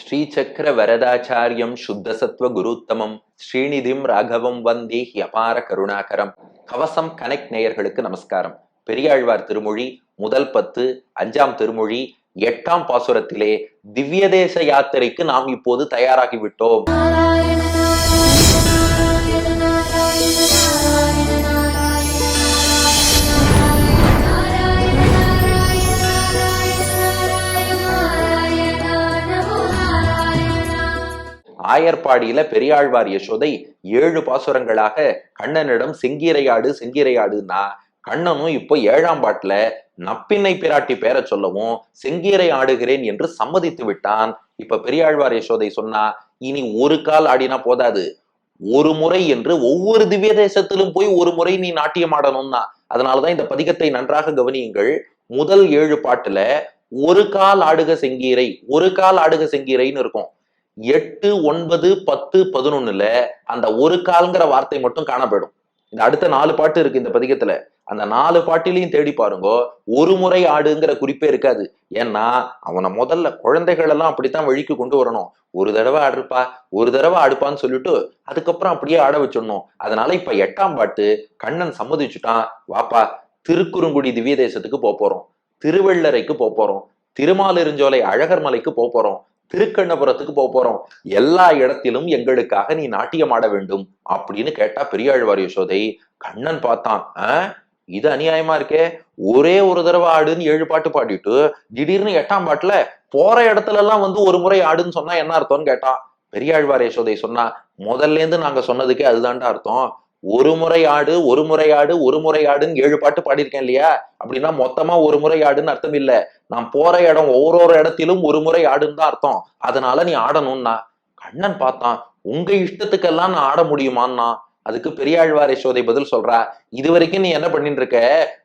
ஸ்ரீசக்கர வரதாச்சாரியம் சுத்தசத்வ குருத்தமம். ஸ்ரீநிதிம் ராகவம் வந்தே அபார கருணாகரம். கவசம் கனெக்ட் நேயர்களுக்கு நமஸ்காரம். பெரியாழ்வார் திருமொழி முதல் பத்து அஞ்சாம் திருமொழி எட்டாம் பாசுரத்திலே திவ்யதேச யாத்திரைக்கு நாம் இப்போது தயாராகிவிட்டோம். ஆயர்பாடியில பெரியாழ்வார் யசோதை ஏழு பாசுரங்களாக கண்ணனிடம் செங்கீரையாடு செங்கீரையாடுன்னா கண்ணனும் இப்போ ஏழாம் பாட்டுல நப்பின்னை பிராட்டி பேர சொல்லவும் செங்கீரை ஆடுகிறேன் என்று சம்மதித்து விட்டான். இப்ப பெரியாழ்வார் யசோதை சொன்னா இனி ஒரு கால் ஆடினா போதாது. ஒரு முறை என்று ஒவ்வொரு திவ்ய தேசத்திலும் போய் ஒரு முறை நீ நாட்டியம் ஆடணும்னா. அதனாலதான் இந்த பதிகத்தை நன்றாக கவனியுங்கள். முதல் ஏழு பாட்டுல ஒரு கால் ஆடுக செங்கீரை ஒரு கால் ஆடுக செங்கீரைன்னு இருக்கும். எட்டு ஒன்பது பத்து பதினொன்னுல அந்த ஒரு கால்ங்கிற வார்த்தை மட்டும் காணப்படும். இந்த அடுத்த நாலு பாட்டு இருக்கு இந்த பதிகத்துல. அந்த நாலு பாட்டிலையும் தேடி பாருங்க. ஒரு முறை ஆடுங்கிற குறிப்பே இருக்காது. ஏன்னா அவனை முதல்ல குழந்தைகள் எல்லாம் அப்படித்தான் வழிக்கு கொண்டு வரணும். ஒரு தடவை ஆடுப்பா ஒரு தடவை ஆடுப்பான்னு சொல்லிட்டு அதுக்கப்புறம் அப்படியே ஆட வச்சிடணும். அதனால இப்ப எட்டாம் பாட்டு கண்ணன் சம்மதிச்சுட்டான். வாப்பா திருக்குறுங்குடி திவ்ய தேசத்துக்கு போறோம். திருவள்ளரைக்கு போறோம். திருமாலிருஞ்சோலை அழகர் மலைக்கு போறோம். திருக்கண்ணபுரத்துக்கு போக போறோம். எல்லா இடத்திலும் எங்களுக்காக நீ நாட்டியம் ஆட வேண்டும் அப்படின்னு கேட்டா பெரியாழ்வார் யசோதை கண்ணன் பார்த்தான். ஆஹ் இது அநியாயமா இருக்கே? ஒரே ஒரு தடவை ஆடுன்னு ஏழு பாட்டு பாடிட்டு திடீர்னு எட்டாம் பாட்டுல போற இடத்துல எல்லாம் வந்து ஒரு முறை ஆடுன்னு சொன்னா என்ன அர்த்தம்னு கேட்டான் பெரியாழ்வார் யசோதை சொன்னா முதல்ல இருந்து நாங்க சொன்னதுக்கே அதுதான்டா அர்த்தம். ஒரு முறை ஆடு ஒரு முறை ஆடு ஒரு முறை ஆடுன்னு ஏழு பாட்டு பாடியிருக்கேன் இல்லையா? அப்படின்னா மொத்தமா ஒரு முறை ஆடுன்னு அர்த்தம் இல்லை. நான் போற இடம் ஒவ்வொரு இடத்திலும் ஒரு முறை ஆடுன்னு தான் அர்த்தம். அதனால நீ ஆடணும்னா கண்ணன் பார்த்தான் உங்க இஷ்டத்துக்கெல்லாம் நான் ஆட முடியுமான்னா அதுக்கு பெரியாழ்வார் யசோதை பதில் சொல்றா இது வரைக்கும் நீ என்ன பண்ணிட்டு இருக்க?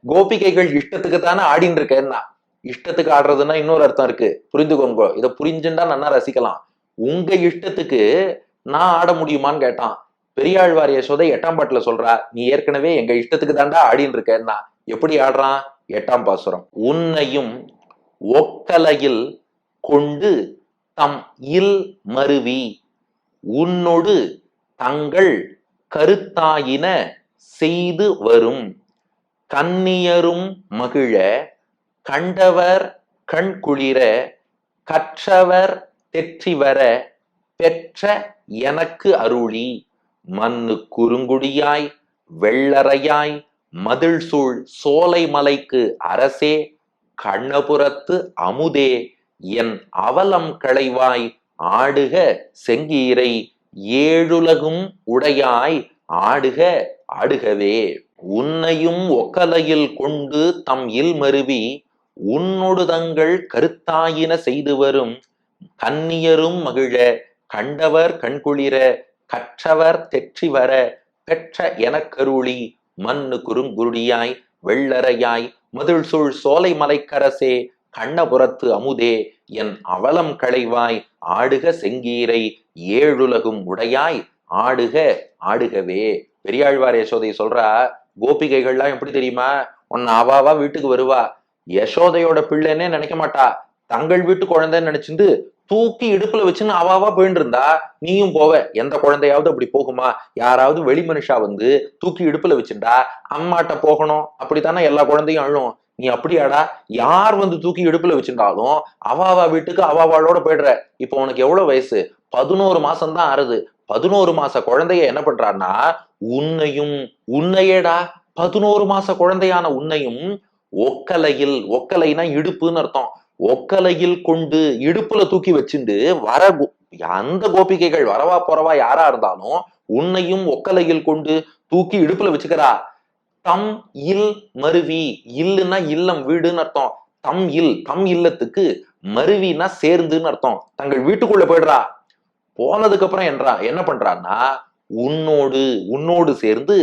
கோபிகைகள் இஷ்டத்துக்கு தானே ஆடின்னு இருக்கேன்னா. இஷ்டத்துக்கு ஆடுறதுன்னா இன்னொரு அர்த்தம் இருக்கு. புரிந்துக்கோங்க. இதை புரிஞ்சுண்டா நல்லா ரசிக்கலாம். உங்க இஷ்டத்துக்கு நான் ஆட முடியுமான்னு கேட்டான். பெரியாழ்வார் யசோதை எட்டாம் பாட்டுல சொல்றா நீ ஏற்கனவே எங்க இஷ்டத்துக்கு தாண்டா ஆடின்னு இருக்கேன்னா எப்படி ஆடுறான்? எட்டாம் பாசுரம். உன்னையும் ஒக்கலையில் கொண்டு தம் இல் மருவி உன்னொடு தங்கள் கருத்தாயின செய்து வரும். கன்னியரும் மகிழ கண்டவர் கண் குளிர கற்றவர் தெற்றிவர பெற்ற எனக்கு அருளி. மண்ணு குறுங்குடியாய் வெள்ளறையாய் மதில் சூழ் சோலை மலைக்கு அரசே கண்ணபுரத்து அமுதே என் அவலம் களைவாய் ஆடுக செங்கீரை ஏழுலகும் உடையாய் ஆடுக ஆடுகவே உன்னையும் ஒக்கலையில் கொண்டு தம் இல் மருவி உன்னொடு தங்கள் கருத்தாயின செய்து வரும் கன்னியரும் மகிழ கண்டவர் கண்குளிர கற்றவர் தெற்றி வர பெற்ற எனக்கருளி மண்ணு குறுங்குருடியாய் வெள்ளரையாய் மதில் சூழ் சோலை மலைக்கரசே கண்ணபுரத்து அமுதே என் அவலம் களைவாய் ஆடுக செங்கீரை ஏழுலகும் உடையாய் ஆடுக ஆடுகவே. பெரியாழ்வார் யசோதை சொல்றா கோபிகைகள்லாம் எப்படி தெரியுமா? உன்னை அவாவா வீட்டுக்கு வருவா. யசோதையோட பிள்ளைன்னே நினைக்க மாட்டா. தங்கள் வீட்டு குழந்தைன்னு நினைச்சிருந்து தூக்கி இடுப்புல வச்சுன்னு அவாவா போயிட்டு இருந்தா நீயும் போவ. எந்த குழந்தையாவது அப்படி போகுமா? யாராவது வெளி மனுஷா வந்து தூக்கி இடுப்புல வச்சுட்டா அம்மாட்ட போகணும். அப்படித்தானே எல்லா குழந்தையும் அழும். நீ அப்படியாடா? யார் வந்து தூக்கி இடுப்புல வச்சிருந்தாலும் அவாவா வீட்டுக்கு அவாவாளோட போயிடுற. இப்போ உனக்கு எவ்வளவு வயசு? பதினோரு மாசம் தான் ஆறுது. பதினோரு மாச குழந்தைய என்ன பண்றான்னா உன்னையும் உன்னையேடா பதினோரு மாச குழந்தையான உன்னையும் ஒக்கலையில் ஒக்கலைனா இடுப்புன்னு அர்த்தம். ஒக்கலையில் கொண்டு இடுப்புல தூக்கி வச்சுண்டு வர அந்த கோபிகைகள் வரவா போறவா யாரா இருந்தாலும் உன்னையும் ஒக்கலையில் கொண்டு தூக்கி இடுப்புல வச்சுக்கிறா. தம் இல் மருவி இல்லுன்னா இல்லம் வீடுன்னு அர்த்தம். தம் இல் தம் இல்லத்துக்கு மருவினா சேர்ந்துன்னு அர்த்தம். தங்கள் வீட்டுக்குள்ள போயிடுறா. போனதுக்கு அப்புறம் என்றா என்ன பண்றான்னா உன்னோடு உன்னோடு சேர்ந்து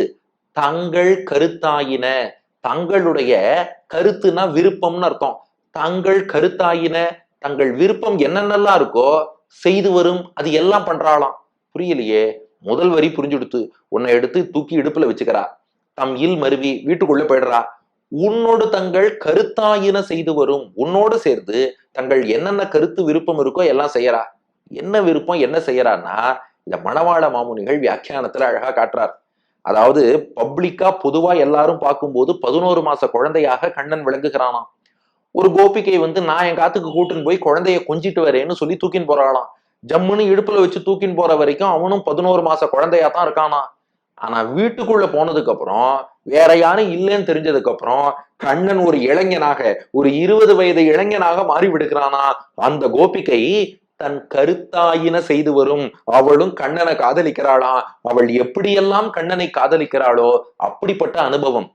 தங்கள் கருத்தாயின தங்களுடைய கருத்துனா விருப்பம்னு அர்த்தம். தாங்கள் கருத்தாயின தங்கள் விருப்பம் என்னென்னலாம் இருக்கோ செய்து வரும் அது எல்லாம் பண்றாளாம். புரியலையே? முதல் வரி புரிஞ்சுடுத்து உன்னை எடுத்து தூக்கி இடுப்புல வச்சுக்கிறா. தம் இல் மருவி வீட்டுக்குள்ள போயிடுறா. உன்னோடு தங்கள் கருத்தாயின செய்து வரும் உன்னோடு சேர்ந்து தங்கள் என்னென்ன கருத்து விருப்பம் இருக்கோ எல்லாம் செய்யறா. என்ன விருப்பம் என்ன செய்யறான்னா இந்த மணவாள மாமுனிகள் வியாக்கியானத்துல அழகா காட்டுறார். அதாவது பப்ளிக்கா பொதுவா எல்லாரும் பார்க்கும்போது பதினோரு மாச குழந்தையாக கண்ணன் விளங்குகிறானாம். ஒரு கோபிகை வந்து நான் என் காத்துக்கு கூட்டின்னு போய் குழந்தைய கொஞ்சிட்டு வரேன்னு சொல்லி தூக்கின்னு போறாளாம் ஜம்முன்னு இடுப்புல வச்சு தூக்கின்னு போற வரைக்கும் அவனும் பதினோரு மாச குழந்தையா தான் இருக்கானா? ஆனா வீட்டுக்குள்ள போனதுக்கு அப்புறம் வேற யாரும் இல்லைன்னு தெரிஞ்சதுக்கு அப்புறம் கண்ணன் ஒரு இளைஞனாக ஒரு இருபது வயது இளைஞனாக மாறி விடுகிறானா அந்த கோபிகை தன் கருத்தாயின செய்து வரும். அவளும் கண்ணனை காதலிக்கிறாளாம் அவள் எப்படியெல்லாம் கண்ணனை காதலிக்கிறாளோ அப்படிப்பட்ட அனுபவம்.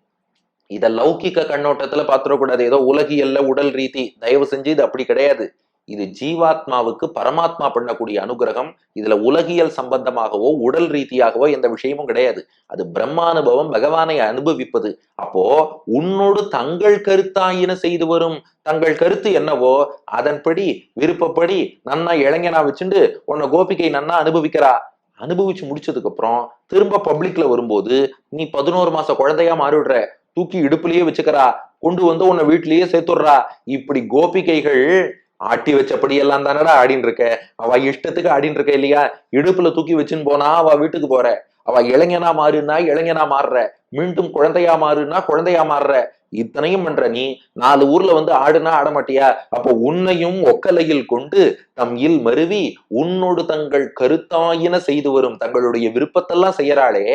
இதை லௌகிக்க கண்ணோட்டத்துல பாத்துடக்கூடாது ஏதோ உலகியல்ல உடல் ரீதி தயவு செஞ்சு இது அப்படி கிடையாது. இது ஜீவாத்மாவுக்கு பரமாத்மா பண்ணக்கூடிய அனுகிரகம் இதுல உலகியல் சம்பந்தமாகவோ உடல் ரீதியாகவோ எந்த விஷயமும் கிடையாது. அது பிரம்மானுபவம் பகவானை அனுபவிப்பது. அப்போ உன்னோடு தங்கள் கருத்தாயின செய்து வரும்? தங்கள் கருத்து என்னவோ அதன்படி விருப்பப்படி நன்னா இளைஞனா வச்சுண்டு உன்னை கோபிகை நன்னா அனுபவிக்கிறா. அனுபவிச்சு முடிச்சதுக்கு அப்புறம் திரும்ப பப்ளிக்ல வரும்போது நீ பதினோரு மாச குழந்தையா மாறிடுற தூக்கி இடுப்புலயே வச்சுக்கிறா. கொண்டு வந்து உன்னை வீட்லயே சேர்த்துடுறா இப்படி கோபிகைகள் ஆட்டி வச்சபடி எல்லாம் தானடா ஆடின்னு இருக்க அவ இஷ்டத்துக்கு ஆடின்னு இருக்க இல்லையா? இடுப்புல தூக்கி வச்சுன்னு போனா அவ வீட்டுக்கு போற. அவ இளைஞனா மாறுனா இளைஞனா மாறுற. மீண்டும் குழந்தையா மாறுனா குழந்தையா மாறுற. இத்தனையும் பண்ற நீ. நாலு ஊர்ல வந்து ஆடுனா ஆட மாட்டியா? அப்போ உன்னையும் ஒக்கலையில் கொண்டு தம் இல் மருவி உன்னோடு தங்கள் கருத்தாயின செய்து வரும் தங்களுடைய விருப்பத்தெல்லாம் செய்யறாளே.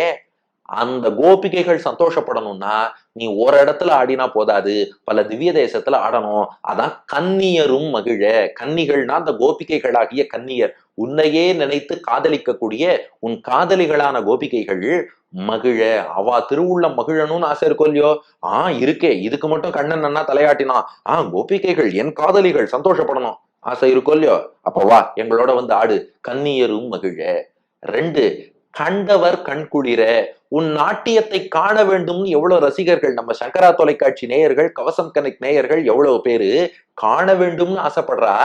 அந்த கோபிகைகள் சந்தோஷப்படணும்னா நீ ஒரு இடத்துல ஆடினா போதாது பல திவ்ய தேசத்துல ஆடணும். அதான் கன்னியரும் மகிழ. கன்னிகள்னா அந்த கோபிகைகளாகிய கன்னியர். உன்னையே நினைத்து காதலிக்கக்கூடிய உன் காதலிகளான கோபிகைகள் மகிழ. அவா திருவுள்ளம் மகிழணும்னு ஆசை இருக்கோ இல்லையோ? ஆ இருக்கே. இதுக்கு மட்டும் கண்ணன் நன்னா தலையாட்டினா. ஆ கோபிகைகள் என் காதலிகள் சந்தோஷப்படணும். ஆசை இருக்கோ இல்லையோ? அப்ப வா எங்களோட வந்து ஆடு. கன்னியரும் மகிழ. ரெண்டு கண்டவர் கண்குளிர உன் நாட்டியத்தை காண வேண்டும்னு எவ்வளவு ரசிகர்கள் நம்ம சங்கரா தொலைக்காட்சி நேயர்கள் கவசம் கனெக்ட் நேயர்கள் எவ்வளவு பேரு காண வேண்டும்னு ஆசைப்படுறா?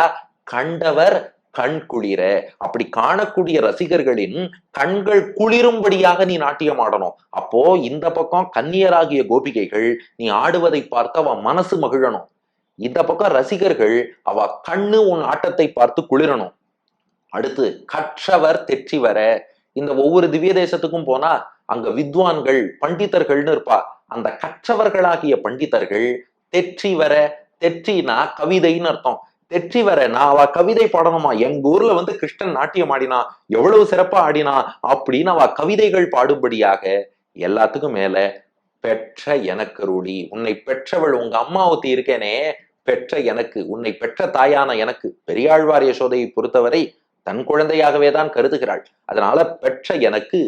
கண்டவர் கண் குளிர. அப்படி காணக்கூடிய ரசிகர்களின் கண்கள் குளிரும்படியாக நீ நாட்டியம் ஆடணும். அப்போ இந்த பக்கம் கன்னியராகிய கோபிகைகள் நீ ஆடுவதை பார்த்து அவ மனசு மகிழணும். இந்த பக்கம் ரசிகர்கள் அவ கண்ணு உன் ஆட்டத்தை பார்த்து குளிரணும். அடுத்து கற்றவர் தெற்றி வர இந்த ஒவ்வொரு திவ்ய தேசத்துக்கும் போனா அங்க வித்வான்கள் பண்டிதர்கள்னு இருப்பா. அந்த கற்றவர்களாகிய பண்டிதர்கள் தெற்றி வர தெற்றினா கவிதைன்னு அர்த்தம். தெற்றி வர நான் அவ கவிதை பாடணுமா? எங்க ஊர்ல வந்து கிருஷ்ணன் நாட்டியம் ஆடினா எவ்வளவு சிறப்பா ஆடினா அப்படின்னு அவ கவிதைகள் பாடும்படியாக எல்லாத்துக்கும் மேல பெற்ற எனக்கு ரூடி உன்னை பெற்றவள் உங்க அம்மா ஒத்தி இருக்கேனே பெற்ற எனக்கு உன்னை பெற்ற தாயான எனக்கு பெரியாழ்வார் யசோதையை பொறுத்தவரை தன் குழந்தையாகவே தான் கருதுகிறாள். அதனால பெற்ற எனக்கு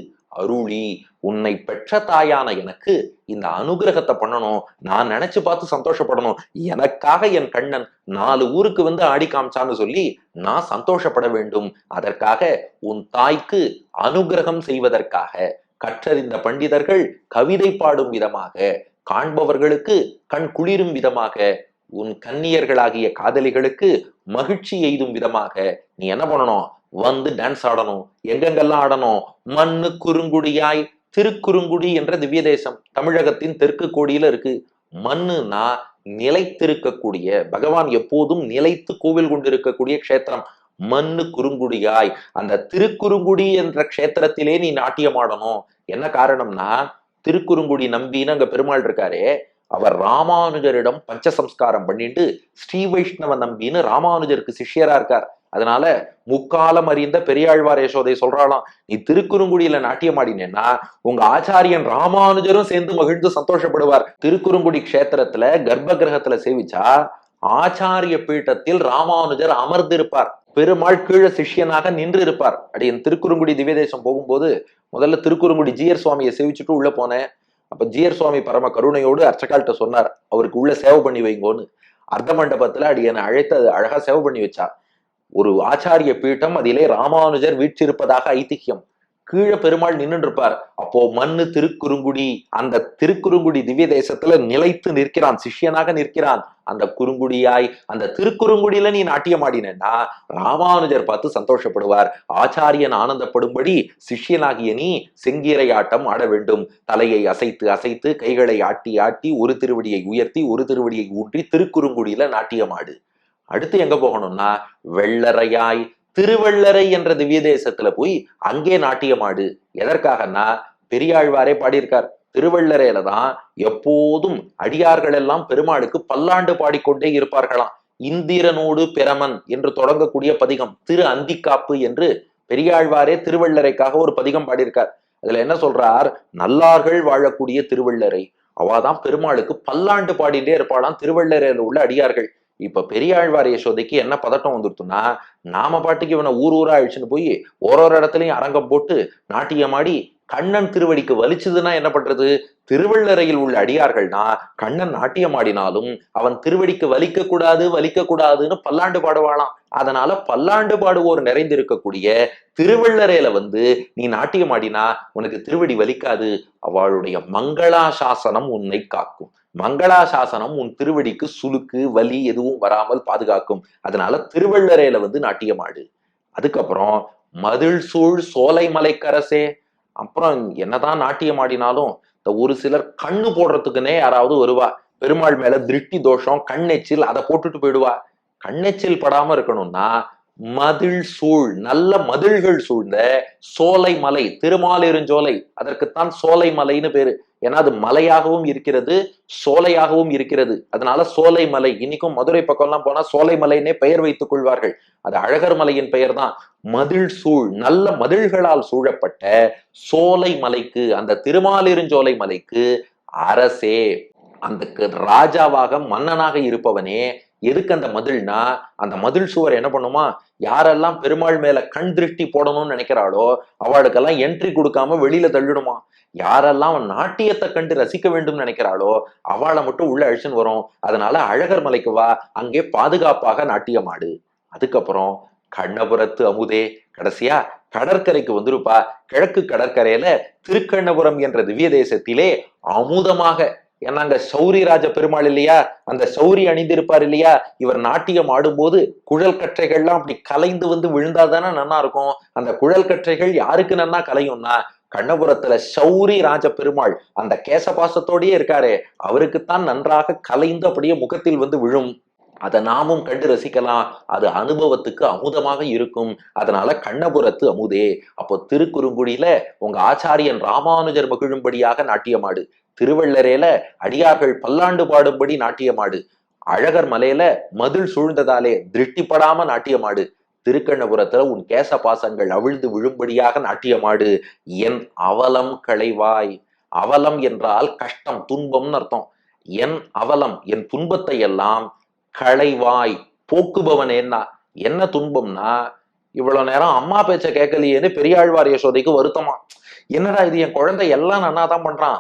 அருளி உன்னை பெற்ற தாயான எனக்கு இந்த அனுகிரகத்தை பண்ணணும். நான் நினைச்சு பார்த்து சந்தோஷப்படணும். எனக்காக என் கண்ணன் நாலு ஊருக்கு வந்து ஆடி காமிச்சான்னு சொல்லி நான் சந்தோஷப்பட வேண்டும். அதற்காக உன் தாய்க்கு அனுகிரகம் செய்வதற்காக கற்றறிந்த பண்டிதர்கள் கவிதை பாடும் விதமாக காண்பவர்களுக்கு கண் குளிரும் விதமாக உன் கன்னியர்களாகிய காதலிகளுக்கு மகிழ்ச்சி எய்தும் விதமாக நீ என்ன பண்ணணும்? வந்து டான்ஸ் ஆடணும். எங்கெங்கெல்லாம் ஆடணும்? மண்ணு குறுங்குடியாய் திருக்குறுங்குடி என்ற திவ்ய தேசம் தமிழகத்தின் தெற்கு கோடியில இருக்கு. மண்ணுனா நிலைத்திருக்கக்கூடிய பகவான் எப்போதும் நிலைத்து கோவில் கொண்டிருக்கக்கூடிய க்ஷேத்திரம். மண்ணு குறுங்குடியாய் அந்த திருக்குறுங்குடி என்ற க்ஷேத்திரத்திலே நீ நாட்டியம் ஆடணும். என்ன காரணம்னா திருக்குறுங்குடி நம்பின்னு அங்க பெருமாள் இருக்காரே அவர் ராமானுஜரிடம் பஞ்சசம்ஸ்காரம் பண்ணிட்டு ஸ்ரீ வைஷ்ணவ நம்பின்னு ராமானுஜருக்கு சிஷ்யரா இருக்கார். அதனால முக்காலம் அறிந்த பெரியாழ்வார் யசோதை சொல்றாளாம் நீ திருக்குறுங்குடியில நாட்டியம் ஆடினேன்னா உங்க ஆச்சாரியன் ராமானுஜரும் சேர்ந்து மகிழ்ந்து சந்தோஷப்படுவார். திருக்குறுங்குடி க்ஷேத்திரத்துல கர்ப்ப கிரகத்துல சேவிச்சா ஆச்சாரிய பீட்டத்தில் ராமானுஜர் அமர்ந்திருப்பார். பெருமாள் கீழே சிஷ்யனாக நின்று இருப்பார் அடியன் திருக்குறுங்குடி திவ்யதேசம் போகும்போது முதல்ல திருக்குறுங்குடி ஜியர் சுவாமியை சேவிச்சுட்டு உள்ள போனேன். அப்ப ஜிஆர் சுவாமி பரம கருணையோடு அர்ச்சகால்கிட்ட சொன்னார் அவருக்கு உள்ள சேவை பண்ணி வைங்கோன்னு. அர்த்த மண்டபத்துல அடியனை அழைத்து அது அழகா சேவை பண்ணி வச்சா. ஒரு ஆச்சாரிய பீட்டம் அதிலே ராமானுஜர் வீற்றிருப்பதாக ஐதிஹ்யம் கீழே பெருமாள் நின்று இருப்பார் அப்போ மண்ணு திருக்குறுங்குடி அந்த திருக்குறுங்குடி திவ்ய தேசத்துல நிலைத்து நிற்கிறான் சிஷ்யனாக நிற்கிறான். அந்த குறுங்குடியாய் அந்த திருக்குறுங்குடியில நீ நாட்டியம் ஆடினா ராமானுஜர் பார்த்து சந்தோஷப்படுவார். ஆச்சாரியன் ஆனந்தப்படும்படி சிஷ்யனாகிய நீ செங்கீரை ஆட்டம் ஆட வேண்டும். தலையை அசைத்து அசைத்து கைகளை ஆட்டி ஆட்டி ஒரு திருவடியை உயர்த்தி ஒரு திருவடியை ஊன்றி திருக்குறுங்குடியில நாட்டியம் ஆடு. அடுத்து எங்க போகணும்னா வெள்ளரையாய் திருவள்ளரை என்ற திவ்ய தேசத்துல போய் அங்கே நாட்டியமாடு எதற்காகன்னா பெரியாழ்வாரே பாடியிருக்கார். திருவள்ளரையில தான் எப்போதும் அடியார்கள் எல்லாம் பெருமாளுக்கு பல்லாண்டு பாடிக்கொண்டே இருப்பார்களாம். இந்திரனோடு பிரமன் என்று தொடங்கக்கூடிய பதிகம் திரு அந்திக்காப்பு என்று பெரியாழ்வாரே திருவள்ளரைக்காக ஒரு பதிகம் பாடியிருக்கார். அதுல என்ன சொல்றார்? நல்லார்கள் வாழக்கூடிய திருவள்ளரை. அவாதான் பெருமாளுக்கு பல்லாண்டு பாடிட்டே இருப்பாளாம் திருவள்ளரையில உள்ள அடியார்கள். இப்ப பெரியாழ்வார் யசோதைக்கு என்ன பதட்டம் வந்துருத்துன்னா நாம பாட்டுக்கு இவனை ஊர் ஊரா அழிச்சுன்னு போய் ஒரு ஒரு இடத்துலயும் அரங்கம் போட்டு நாட்டியமாடி கண்ணன் திருவடிக்கு வலிச்சதுன்னா என்ன பண்றது? திருவள்ளரையில் உள்ள அடியார்கள்னா கண்ணன் நாட்டியம் ஆடினாலும் அவன் திருவடிக்கு வலிக்க கூடாது வலிக்க கூடாதுன்னு பல்லாண்டு பாடுவாளாம். அதனால பல்லாண்டு பாடுவோர் நிறைந்திருக்கக்கூடிய திருவள்ளரையில வந்து நீ நாட்டியம் ஆடினா உனக்கு திருவடி வலிக்காது. அவளுடைய மங்களாசாசனம் உன்னை காக்கும். மங்களாசாசனம் உன் திருவடிக்கு சுலுக்கு வலி எதுவும் வராமல் பாதுகாக்கும். அதனால திருவள்ளரையில வந்து நாட்டியமாடு அதுக்கப்புறம் மதில் சூழ் சோலை மலைக்கரசே. அப்புறம் என்னதான் நாட்டியம் ஆடினாலும் இந்த ஒரு சிலர் கண்ணு போடுறதுக்குன்னே யாராவது வருவா. பெருமாள் மேல திருஷ்டி தோஷம் கண்ணெச்சில் அதை போட்டுட்டு போயிடுவா. கண்ணெச்சில் படாம இருக்கணும்னா மதில் சூழ் நல்ல மதில்கள் சூழ்ந்த சோலை மலை திருமாலிருஞ்சோலை அதற்குத்தான் சோலை மலைன்னு பேரு. ஏன்னா அது மலையாகவும் இருக்கிறது சோலையாகவும் இருக்கிறது. அதனால சோலை மலை இன்னைக்கும் மதுரை பக்கம்லாம் போனா சோலை மலைன்னே பெயர் வைத்துக் கொள்வார்கள். அது அழகர் மலையின் பெயர் தான் மதில் சூழ் நல்ல மதில்களால் சூழப்பட்ட சோலை மலைக்கு அந்த திருமாலிருஞ்சோலை மலைக்கு அரசே அந்த ராஜாவாக மன்னனாக இருப்பவனே எதுக்கு அந்த மதில்னா அந்த மதில் சுவர் என்ன பண்ணுமா? யாரெல்லாம் பெருமாள் மேல கண் திருஷ்டி போடணும்னு நினைக்கிறாளோ அவளுக்கெல்லாம் என்ட்ரி கொடுக்காம வெளியில தள்ளிடுமா? யாரெல்லாம் நாட்டியத்தை கண்டு ரசிக்க வேண்டும் நினைக்கிறாளோ அவளை மட்டும் உள்ள அழிச்சுன்னு வரும். அதனால அழகர் மலைக்கு வா அங்கே பாதுகாப்பாக நாட்டியமாடு. அதுக்கப்புறம் கண்ணபுரத்து அமுதே கடைசியா கடற்கரைக்கு வந்துருப்பா. கிழக்கு கடற்கரையில திருக்கண்ணபுரம் என்ற திவ்ய தேசத்திலே அமுதமாக ஏன்னா அங்க சௌரி ராஜ பெருமாள் இல்லையா? அந்த சௌரி அணிந்திருப்பார் இல்லையா? இவர் நாட்டியம் ஆடும்போது குழல் கற்றைகள்லாம் அப்படி கலைந்து வந்து விழுந்தாதானே நன்னா இருக்கும்? அந்த குழல் கற்றைகள் யாருக்கு நன்னா கலையும்னா கண்ணபுரத்துல சௌரி ராஜ பெருமாள் அந்த கேசபாசத்தோடயே இருக்காரு. அவருக்குத்தான் நன்றாக கலைந்து அப்படியே முகத்தில் வந்து விழும். அதை நாமும் கண்டு ரசிக்கலாம். அது அனுபவத்துக்கு அமுதமாக இருக்கும். அதனால கண்ணபுரத்து அமுதே. அப்போ திருக்குறுங்குடியில உங்க ஆச்சாரியன் ராமானுஜர் மகிழும்படியாக நாட்டியமாடு. திருவள்ளரேல அடியார்கள் பல்லாண்டு பாடும்படி நாட்டியமாடு. அழகர் மலையில மதில் சூழ்ந்ததாலே திருஷ்டிப்படாம நாட்டியமாடு. திருக்கண்ணபுரத்துல உன் கேச பாசங்கள் அவிழ்ந்து விழும்படியாக நாட்டியமாடு. என் அவலம் களைவாய். அவலம் என்றால் கஷ்டம் துன்பம்னு அர்த்தம். என் அவலம் என் துன்பத்தை எல்லாம் களைவாய். போக்குபவன் என்ன என்ன துன்பம்னா இவ்வளவு நேரம் அம்மா பேச்ச கேட்கலையேன்னு பெரியாழ்வார் யசோதைக்கு வருத்தமா. என்னடா இது என் குழந்தை எல்லாம் நன்னா தான் பண்றான்.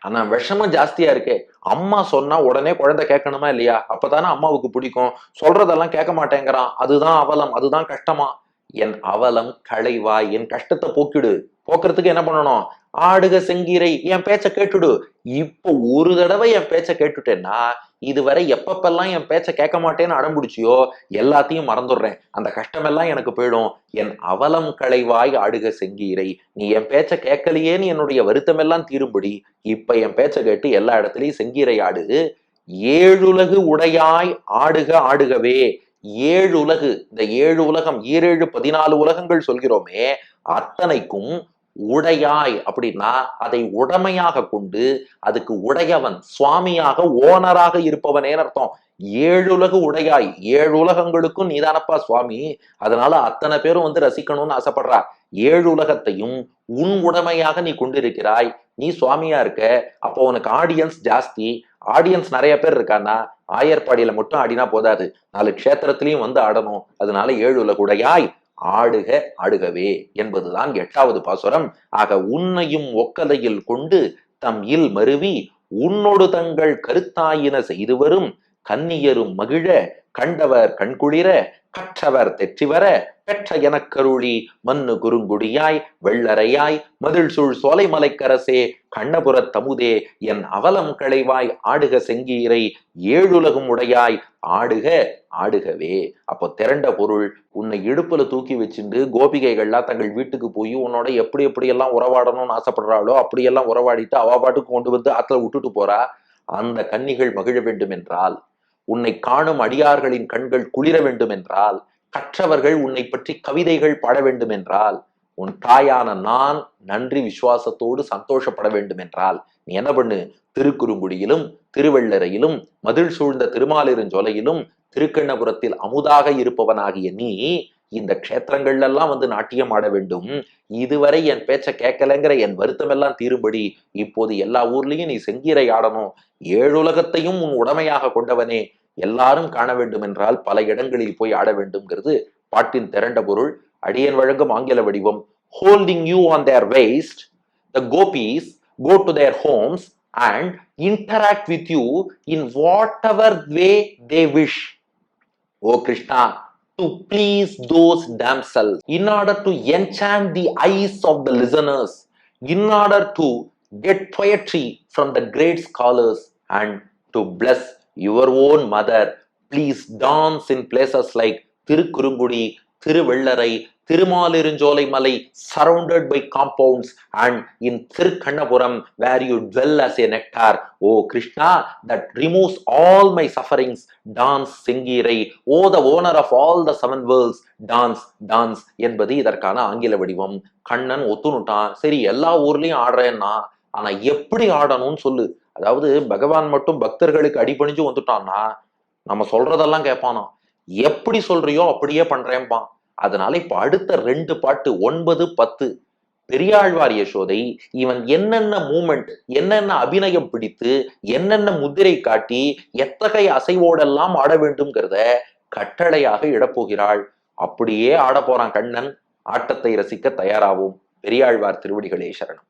ஆனா விஷமம் ஜாஸ்தியா இருக்கே. அம்மா சொன்னா உடனே குழந்தை கேட்கணுமா இல்லையா? அப்பதானே அம்மாவுக்கு பிடிக்கும். சொல்றதெல்லாம் கேட்க மாட்டேங்கிறான். அதுதான் அவலம் அதுதான் கஷ்டமா. என் அவலம் களைவா என் கஷ்டத்தை போக்கிடு. போக்குறதுக்கு என்ன பண்ணணும்? ஆடுக செங்கீரை என் பேச்ச கேட்டுடு. இப்போ ஒரு தடவை என் பேச்ச கேட்டுட்டேன்னா இதுவரை எப்பப்பெல்லாம் என் பேச்ச கேட்க மாட்டேன்னு அடம்பிடிச்சியோ எல்லாத்தையும் மறந்துடுறேன். அந்த கஷ்டமெல்லாம் எனக்கு போயிடும். என் அவலம் களைவாய் ஆடுக செங்கீரை. நீ என் பேச்ச கேட்கலையேன்னு என்னுடைய வருத்தமெல்லாம் தீரும்படி இப்ப என் பேச்ச கேட்டு எல்லா இடத்துலயும் செங்கீரை ஆடு. ஏழுலகு உடையாய் ஆடுக ஆடுகவே. ஏழு உலகு. இந்த ஏழு உலகம் ஈரேழு பதினாலு உலகங்கள் சொல்கிறோமே அத்தனைக்கும் உடையாய் அப்படின்னா அதை உடமையாக கொண்டு அதுக்கு உடையவன் சுவாமியாக ஓனராக இருப்பவனே அர்த்தம். ஏழுலகு உடையாய். ஏழு உலகங்களுக்கும் நீதானப்பா சுவாமி. அதனால அத்தனை பேரும் வந்து ரசிக்கணும்னு ஆசைப்படுறா. ஏழு உலகத்தையும் உன் உடைமையாக நீ கொண்டிருக்கிறாய். நீ சுவாமியா இருக்க. அப்போ உனக்கு ஆடியன்ஸ் ஜாஸ்தி. ஆடியன்ஸ் நிறைய பேர் இருக்கானா ஆயர்பாடியில மட்டும் ஆடினா போதாது. நாலு க்ஷேத்திரத்திலையும் வந்து ஆடணும். அதனால ஏழு உலகுடையாய் ஆடுக ஆடுகவே என்பதுதான் எட்டாவது பாசுரம். ஆக உன்னையும் ஒக்கலையில் கொண்டு தம் இல் மருவி உன்னொடு தங்கள் கருத்தாயின செய்து வரும். கன்னியரும் மகிழ கண்டவர் கண்குளிர கற்றவர் தெற்றிவர பெற்ற எனக்கருளி மண்ணு குறுங்குடியாய் வெள்ளரையாய் மதில் சூழ் சோலை மலைக்கரசே கண்ணபுரத் தமுதே என் அவலம் களைவாய் ஆடுக செங்கீரை ஏழுலகும் உடையாய் ஆடுக ஆடுகவே. அப்போ திரண்ட பொருள் உன்னை இடுப்புல தூக்கி வச்சுட்டு கோபிகைகள்லாம் தங்கள் வீட்டுக்கு போய் உன்னோட எப்படி எப்படி எல்லாம் உறவாடணும்னு ஆசைப்படுறாளோ அப்படியெல்லாம் உறவாடிட்டு அவ பாட்டுக்கு கொண்டு வந்து ஆத்துல விட்டுட்டு போறா. அந்த கன்னிகள் மகிழ வேண்டும் என்றால் உன்னை காணும் அடியார்களின் கண்கள் குளிர வேண்டும் என்றால் கற்றவர்கள் உன்னை பற்றி கவிதைகள் பாட வேண்டும் என்றால் உன் தாயான நான் நன்றி விசுவாசத்தோடு சந்தோஷப்பட வேண்டும் என்றால் நீ என்ன பண்ணு? திருக்குறுங்குடியிலும் திருவள்ளரையிலும் மதில் சூழ்ந்த திருமாலிருஞ்சொலையிலும் திருக்கண்ணபுரத்தில் அமுதாக இருப்பவனாகிய நீ இந்த க்ஷேத்திரங்கள்ல எல்லாம் வந்து நாட்டியம் ஆட வேண்டும். இதுவரை என் பேச்சை கேட்கலங்கிற என் வருத்தம் எல்லாம் தீரும்படி இப்போது எல்லா ஊர்லயும் நீ செங்கீரை ஆடணும். ஏழுலகத்தையும் உன் உடமையாக கொண்டவனே. எல்லாரும் காண வேண்டும் என்றால் பல இடங்களில் போய் ஆட வேண்டும்ங்கிறது பாட்டின் திரண்ட பொருள். அடியன் வழங்கும் ஆங்கில வடிவம். Holding you on their waist the gopis go to their homes and interact with you in whatever way they wish O Krishna to please those damsels, in order to enchant the eyes of the listeners, in order to get poetry from the great scholars, and to bless your own mother. Please dance in places like Tirukurungudi, Tiruvellarai, Thirumalirunjolai malai surrounded by compounds and in Thirukannapuram where you dwell as a nectar O Krishna that removes all my sufferings dance sengirai O the owner of all the seven worlds dance dance என்பது இதற்கான ஆங்கில வடிவம் கண்ணன் ஒத்துணுட்டான் சரி எல்லா ஊர்லயும் ஆடுறேன்னா ஆனா எப்படி ஆடணும்னு சொல்லு அதாவது பகவான் மட்டும் பக்தர்களுக்கு அடிபணிஞ்சு வந்துட்டான்னா நம்ம சொல்றதெல்லாம் கேட்பானா எப்படி சொல்றியோ அப்படியே பண்றேன்பான் அதனால இப்ப அடுத்த ரெண்டு பாட்டு ஒன்பது பத்து பெரியாழ்வார் யசோதை இவன் என்னென்ன மூமெண்ட் என்னென்ன அபிநயம் பிடித்து என்னென்ன முத்திரை காட்டி எத்தகைய அசைவோடெல்லாம் ஆட வேண்டும்ங்கிறத கட்டளையாக இடப்போகிறாள். அப்படியே ஆட போறான் கண்ணன். ஆட்டத்தை ரசிக்க தயாராகும் பெரியாழ்வார் திருவடிகளே சரணம்.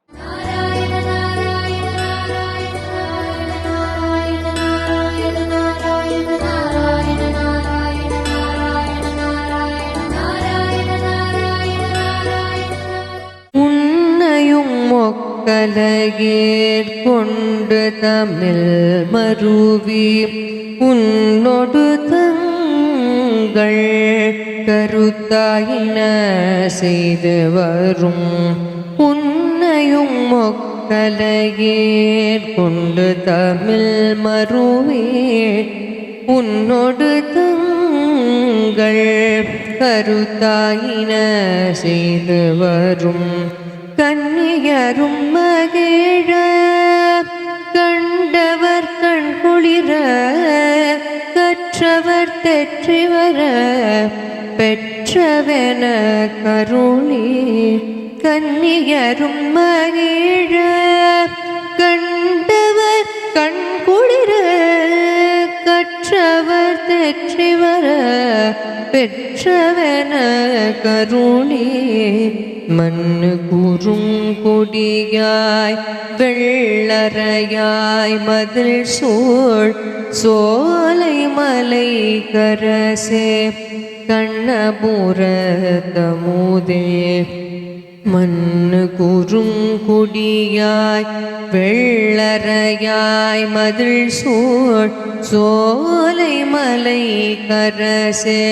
மொக்கலகேற் கொண்டு தமிழ் மருவி. உன்னொடு தங்கள் கருத்தாயின செய்து வரும் உன்னையும் மொக்கலகேற் கொண்டு தமிழ் மருவி. உன்னொடு தங்கள் கருத்தாயின செய்து வரும் கன்னியரும் மகிழ கண்டவர் கண் குளிர கற்றவர் தெற்றி வர பெற்றவென கருணி கன்னியரும் மகிழ கண்டவர் கண் குளிர கற்றவர் தெற்றி வர பெற்றவன கருணி மண்ணு குறுங்கொடியாய் வெள்ளறையாய் மதில் சூழ் சோலை மலை கரசே கண்ணபுரத்தமுதே மண்ணு குறுங்குடியாய் வெள்ளறையாய் மதில் சோழ் சோலை மலை கரசே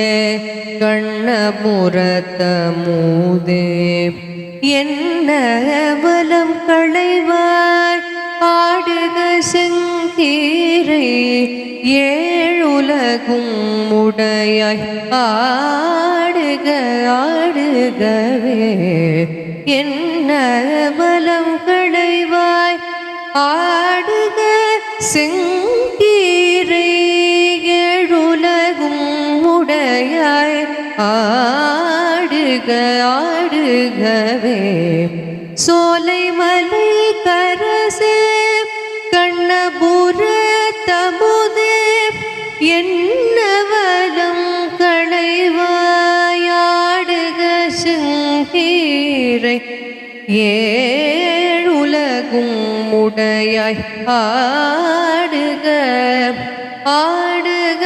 கண்ணபுரத்த மூதே. என்ன பலம் களைவாய் ஆடுக செங்கீரை ஏழுலகும் உடையாய் ஆடுக ஆடுகவே. என்ன பலம் கடைவாய் ஆடுக செங்கீரை ஏழுலகும் உடையாய் ஆடுக ஆடுகவே. சோலை மலை கரசே ஏழை ஏழுலகும் உடையாய் ஆடுக ஆடுக